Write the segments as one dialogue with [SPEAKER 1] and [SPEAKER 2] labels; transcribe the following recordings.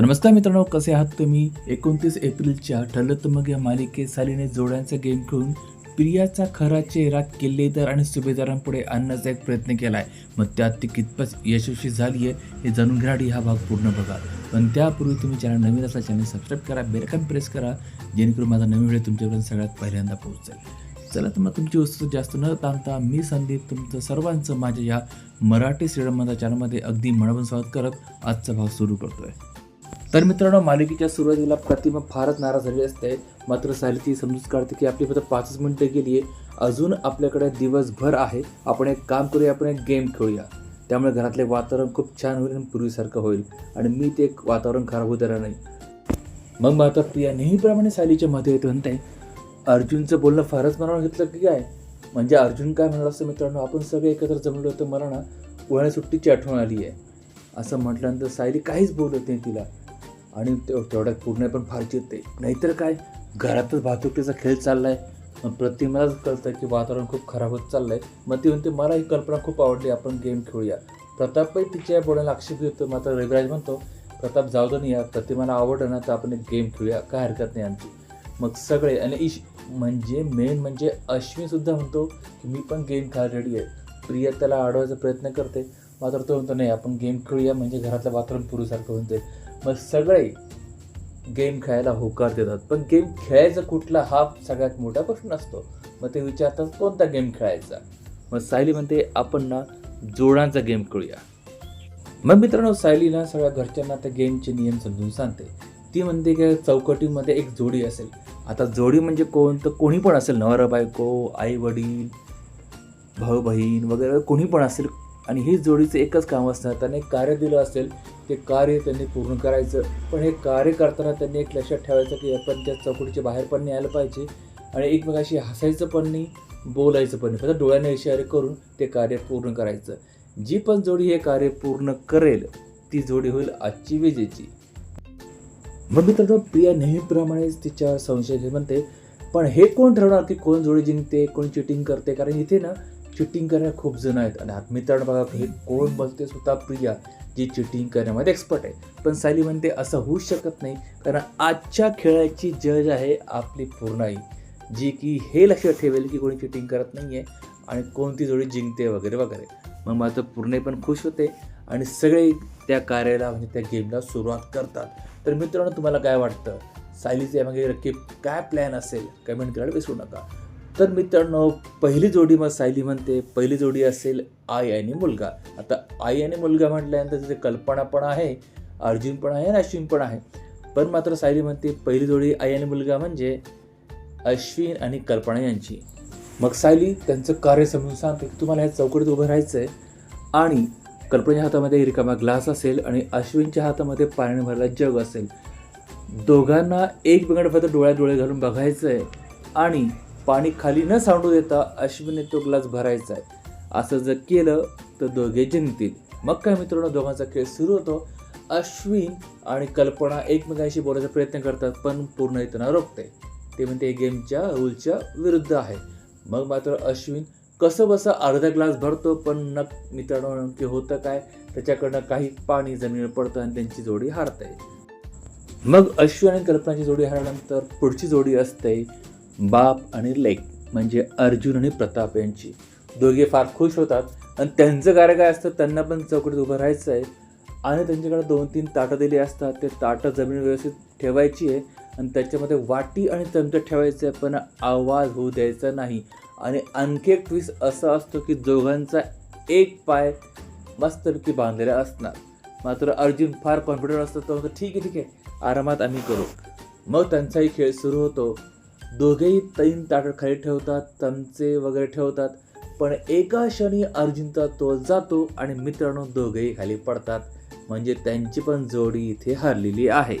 [SPEAKER 1] तर नमस्कार मित्रांनो कसे आहात तुम्ही? एकोणतीस एप्रिलच्या ठरलं तर मग या मालिकेत सालीने जोड्यांचा गेम खेळून प्रियाचा खरा चेहरा किल्लेदार आणि सुभेदारांपुढे आणण्याचा एक प्रयत्न केला आहे मग त्यात ती कितपत यशस्वी झाली आहे हे जाणून घेणारी हा भाग पूर्ण बघा. पण त्यापूर्वी तुम्ही चॅनल नवीन असला चॅनल सबस्क्राईब करा बेलकन प्रेस करा जेणेकरून माझा नवीन व्हिडिओ तुमच्यापर्यंत सगळ्यात पहिल्यांदा पोहोचेल. चला तर मग तुमची वस्तू जास्त न ताणता मी संदीप तुमचं सर्वांचं माझ्या या मराठी श्रीरमचा चॅनलमध्ये अगदी मनापासून स्वागत करत आजचा भाग सुरू करतोय. तर मित्रांनो मालिकेच्या सुरुवातीला प्रतिमा फारच नाराज झाली असते. मात्र सायली समजूत काढते की आपली फक्त पाचच मिनटं गेली आहे अजून आपल्याकडे दिवसभर आहे. आपण एक काम करूया आपण एक गेम खेळूया. त्यामुळे घरातले वातावरण खूप छान होईल आणि पूर्वीसारखं होईल. आणि मी ते एक वातावरण खराब होऊ देणार नाही. मग माता प्रिया नेहमीप्रमाणे सायलीच्या मध्ये येत म्हणते अर्जुनचं बोलणं फारच मनावर घेतलं की काय? म्हणजे अर्जुन काय म्हणाला असतं मित्रांनो आपण सगळे एकत्र जमलो होतो मला ना उन्हाळ्या सुट्टीची आठवण आली आहे. असं म्हटल्यानंतर सायली काहीच बोलत नाही तिला. आणि ते- तेवढ्यात पूर्ण पण फार चिरते नाहीतर काय घरातच वाहतुकीचा खेळ चाललाय. मग प्रतिमालाच कळतं की वातावरण खूप खराब होत चाललंय. मग ती म्हणते मला ही कल्पना खूप आवडली आपण गेम खेळूया. प्रतापही तिच्या बोलायला आक्षेप घेतो मात्र रविराज म्हणतो प्रताप जाऊ दे नाही या प्रतिमाला आवडलं ना तर आपण एक गेम खेळूया. काय हरकत नाही आमची. मग सगळे आणि इश म्हणजे मेन म्हणजे अश्विनसुद्धा म्हणतो की मी पण गेम खेळायला रेडी आहे. प्रिया त्याला अडवायचा प्रयत्न करते. मात्र तो म्हणतो नाही आपण गेम खेळूया. म्हणजे घरातलं वातावरण पुरुसारखं होऊन जाईल. मग सगळे गेम खेळायला होकार देतात. पण गेम खेळायचा कुठला हा सगळ्यात मोठा प्रश्न असतो. मग ते विचारतात कोणता गेम खेळायचा? मग सायली म्हणते आपण ना जोडांचा गेम खेळूया. मग मित्रांनो सायलीला सगळ्या घरच्यांना त्या गेमचे नियम समजून सांगते. ती म्हणते की चौकटीमध्ये एक जोडी असेल. आता जोडी म्हणजे कोण? तर कोणी पण असेल. नवरा बायको आई वडील भाऊ बहीण वगैरे कोणी पण असेल. आणि हे जोडीचं एकच काम असणार. त्यांनी एक कार्य दिलं असेल ते कार्य त्यांनी पूर्ण करायचं. पण हे कार्य करताना त्यांनी एक लक्षात ठेवायचं की आपण त्या चौकटीच्या बाहेर पण नाही आलं पाहिजे आणि एकमेकाशी हसायचं पण नाही बोलायचं पण नाही. फक्त डोळ्याने इशारे करून ते कार्य पूर्ण करायचं. जी पण जोडी हे कार्य पूर्ण करेल ती जोडी होईल आजची विजेची. मग मित्रांनो प्रिया नेहमीप्रमाणेच तिच्यावर संशय घेऊन म्हणते पण हे कोण ठरवणार की कोण जोडी जिंकते कोण चिटिंग करते? कारण इथे ना चिटिंग करणारे खूप जण आहेत. आणि आत मित्रांनो बघा हे कोण बोलते स्वतः प्रिया जी चिटिंग करण्यामध्ये एक्सपर्ट आहे. पण सायली म्हणते असं होऊ शकत नाही कारण आजच्या खेळाची जज आहे आपली पूर्णाई जी की हे लक्षात ठेवेल की कोणी चिटिंग करत नाही आहे आणि कोणती जोडी जिंकते वगैरे वगैरे. मग मात्र पूर्णे पण खुश होते आणि सगळे त्या कार्याला म्हणजे त्या गेमला सुरुवात करतात. तर मित्रांनो तुम्हाला काय वाटतं? सायलीच्या मागे नक्की काय प्लॅन असेल? कमेंट करायला विसरू नका. तर मित्रांनो पहिली जोडी मग सायली म्हणते पहिली जोडी असेल आई आणि मुलगा. आता आई आणि मुलगा म्हटल्यानंतर तिथे कल्पना पण आहे अर्जुन पण आहे आणि अश्विन पण आहे. पण मात्र सायली म्हणते पहिली जोडी आई आणि मुलगा म्हणजे अश्विन आणि कल्पना यांची. मग सायली त्यांचं कार्य समजून सांगते की तुम्हाला ह्या चौकटीत उभं राहायचं आहे आणि कल्पनेच्या हातामध्ये रिकामा ग्लास असेल आणि अश्विनच्या हातामध्ये पाण्याने भरला जग असेल. दोघांना एक फक्त डोळ्यात डोळे घालून बघायचं आहे आणि पाणी खाली न सांडू देता अश्विनने तो ग्लास भरायचा आहे. असं जर केलं तर दोघे जिंकतील. मग काय मित्रांनो दोघांचा खेळ सुरू होतो. अश्विन आणि कल्पना एकमेकांशी बोलायचा प्रयत्न करतात पण पूर्ण येताना रोखते. ते म्हणते गेमच्या रूलच्या विरुद्ध आहे. मग मात्र अश्विन कसं बसं अर्धा ग्लास भरतो पण न मित्रांनो नक्की होतं काय? त्याच्याकडनं काही पाणी जमिनीवर पडतं आणि त्यांची जोडी हारते. मग अश्विन आणि कल्पनाची जोडी हारल्यानंतर पुढची जोडी असते. बाप आणि लेक म्हणजे अर्जुन आणि प्रताप यांची. दोघे फार खुश होतात. आणि त्यांचं कार्य काय असतं त्यांना पण चौकटीत उभं राहायचं आहे. आणि त्यांच्याकडे दोन तीन ताटं दिली असतात. ते ताटं जमीन व्यवस्थित ठेवायची आहे. आणि त्याच्यामध्ये वाटी आणि चमचा ठेवायचं आहे पण आवाज होऊ द्यायचा नाही. आणि आणखी एक ट्विस्ट असा असतो की दोघांचा एक पाय मस्तपैकी बांधलेला असणार. मात्र अर्जुन फार कॉन्फिडंट असतो तो म्हणतो ठीक आहे ठीक आहे. आरामात आम्ही करू. मग त्यांचाही खेळ सुरू होतो. दोघेही तैन ताटखाली ठेवतात चमचे वगैरे ठेवतात. पण एका क्षणी अर्जुनचा तोल जातो आणि मित्रांनो दोघेही खाली पडतात. म्हणजे त्यांची पण जोडी इथे हरलेली आहे.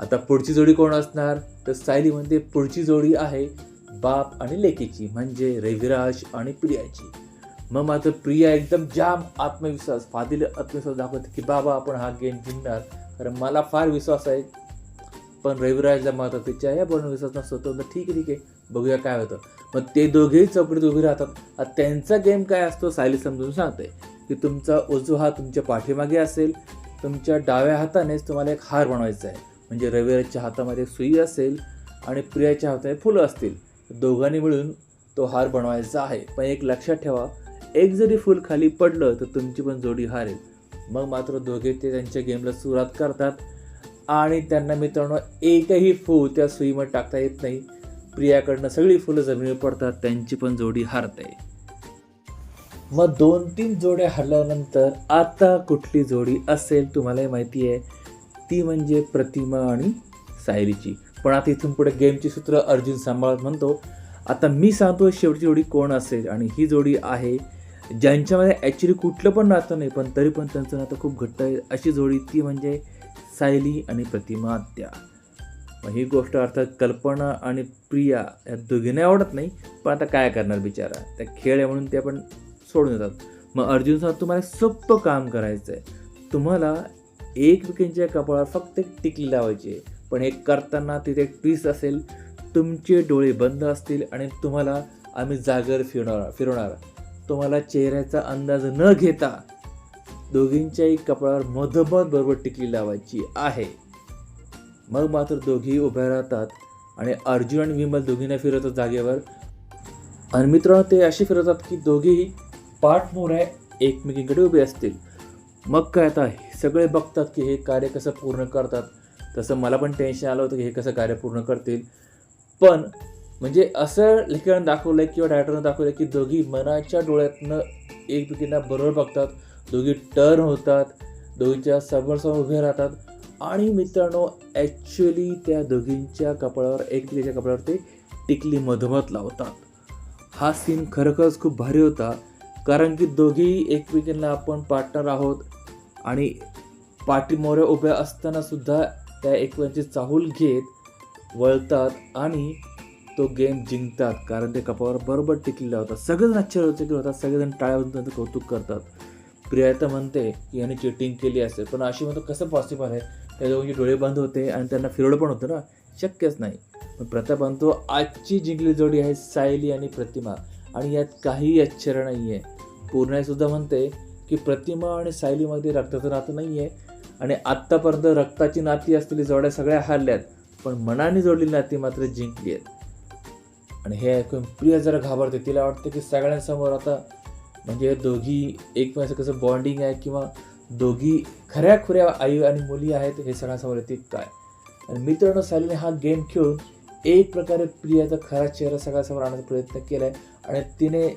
[SPEAKER 1] आता पुढची जोडी कोण असणार? तर सायली म्हणते पुढची जोडी आहे बाप आणि लेकीची म्हणजे रविराज आणि प्रियाची. मग मात्र प्रिया एकदम जाम आत्मविश्वास फादिल आत्मविश्वास दाखवते की बाबा आपण हा गेम जिंकणार. कारण मला फार विश्वास आहे. पण रविराजला मात्र तिच्या या बनविसच नसतो. तर ठीक आहे ठीक आहे. बघूया काय होतं. मग ते दोघेही चौकडीत उभे राहतात. आता त्यांचा गेम काय असतो सायली समजून सांगते. की तुमचा उजवा हात तुमच्या पाठीमागे असेल तुमच्या डाव्या हातानेच तुम्हाला एक हार बनवायचा आहे. म्हणजे रविराजच्या हातामध्ये सुई असेल आणि प्रियाच्या हातामध्ये फुलं असतील. दोघांनी मिळून तो हार बनवायचा आहे. पण एक लक्षात ठेवा एक जरी फूल खाली पडलं तर तुमची पण जोडी हारेल. मग मात्र दोघे ते त्यांच्या गेमला सुरुवात करतात. आणि त्यांना मित्रांनो एकही फूल त्या सुईमध्ये टाकता येत नाही. प्रियाकडनं सगळी फुलं जमिनीवर पडतात त्यांची पण जोडी हारते. मग दोन तीन जोड्या हरल्यानंतर आता कुठली जोडी असेल तुम्हालाही माहिती आहे. ती म्हणजे प्रतिमा आणि सायरीची. पण आता इथून पुढे गेमची सूत्र अर्जुन सांभाळत म्हणतो. आता मी सांगतो शेवटची जोडी कोण असेल आणि ही जोडी आहे. ज्यांच्यामध्ये ॲक्च्युली कुठलं पण नातं नाही पण तरी पण त्यांचं नातं खूप घट्ट आहे. अशी जोडी ती म्हणजे सायली आणि प्रतिमा त्या. मग ही गोष्ट अर्थात कल्पना आणि प्रिया या दोघींना आवडत नाही पण आता काय करणार बिचारा? त्या खेळ आहे म्हणून ते आपण सोडून देतात. मग अर्जुन सांग तुम्हाला सोपं काम करायचं आहे तुम्हाला एकमेकींच्या कपाळावर फक्त एक टिकली लावायची आहे. पण हे करताना तिथे एक ट्विस्ट असेल तुमचे डोळे बंद असतील आणि तुम्हाला आम्ही जागर फिरवणार फिरवणार. तुम्हाला चेहऱ्याचा अंदाज न घेता दोघींच्याही कपाळावर मधोमध बरोबर टिकली लावायची आहे. मग मात्र दोघी उभ्या राहतात आणि अर्जुन आणि विमल दोघींना फिरवतात जागेवर. आणि मित्रांनो ते असे फिरवतात की दोघेही पाठमोऱ्या एकमेकींकडे उभे असतील. मग काय आता हे सगळे बघतात की हे कार्य कसं पूर्ण करतात. तसं मला पण टेन्शन आलं होतं की हे कसं कार्य पूर्ण करतील. पण म्हणजे असं लेखकानं दाखवलं आहे किंवा डायरेक्टरनं दाखवलं आहे की दोघी मनाच्या डोळ्यातनं एकमेकींना बरोबर बघतात. दोघी टर्न होतात दोघींच्या समोरसमोर उभे राहतात. आणि मित्रांनो ॲक्च्युली त्या दोघींच्या कपाळावर एकमेकीच्या कपाळावर ते टिकली मधोमध लावतात. हा सीन खरोखरच खूप भारी होता कारण की दोघेही एकमेकींना आपण पार्टनर आहोत आणि पाठीमोऱ्या उभ्या असताना सुद्धा त्या एकमेकांची चाहूल घेत वळतात आणि तो गेम जिंकतात कारण ते कपावर बरोबर टिकली लावतात सगळेजण आश्चर्यचकित होतात सगळेजण टाळ्या कौतुक करतात. प्रिया तर म्हणते की याने चिटिंग केली असेल. पण अशी म्हणतो कसं पॉसिबल आहे? त्या दोघांचे डोळे बंद होते आणि त्यांना फिरवलं पण होतं ना? शक्यच नाही. पण प्रताप म्हणतो आजची जिंकली जोडी आहे सायली आणि प्रतिमा आणि यात काहीही आश्चर्य नाही आहे पूर्णाईसुद्धा म्हणते की प्रतिमा आणि सायलीमध्ये रक्ताचं नातं नाही आहे आणि आत्तापर्यंत रक्ताची नाती असलेली जोड्या सगळ्या हारल्यात पण मनाने जोडलेली नाती मात्र जिंकली आहेत. आणि हे ऐकून प्रिया जरा घाबरते. तिला वाटतं की सगळ्यांसमोर आता म्हणजे दोघी एकमेकांचं कसं बॉन्डिंग आहे किंवा दोघी खऱ्या खुऱ्या आई आणि मुली आहेत हे सगळ्यांसमोर येते काय आणि मित्रांनो सॅलीने हा गेम खेळून एक प्रकारे प्रियाचा खरा चेहरा सगळ्यासमोर आणण्याचा प्रयत्न केला आहे आणि तिने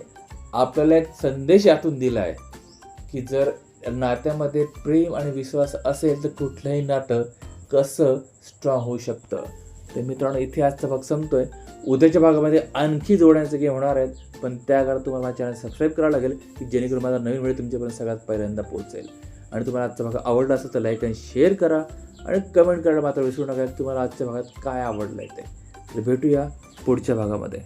[SPEAKER 1] आपल्याला एक संदेश यातून दिला आहे की जर नात्यामध्ये प्रेम आणि विश्वास असेल तर कुठलंही नातं कसं स्ट्रॉंग होऊ शकतं. तर मित्रांनो इथे आजचा भाग संपतोय. उद्याच्या भागामध्ये आणखी जोड्यांचे गेम होणार आहेत. पण त्याकरता तुम्हाला माझ्या चॅनल सबस्क्राईब करावं लागेल की जेणेकरून माझा नवीन व्हिडिओ तुमच्यापर्यंत सगळ्यात पहिल्यांदा पोहोचेल. आणि तुम्हाला आजचा भाग आवडला असेल तर लाईक आणि शेअर करा आणि कमेंट करायला मात्र विसरू नका तुम्हाला आजच्या भागात काय आवडलं आहे ते. तर भेटूया पुढच्या भागामध्ये.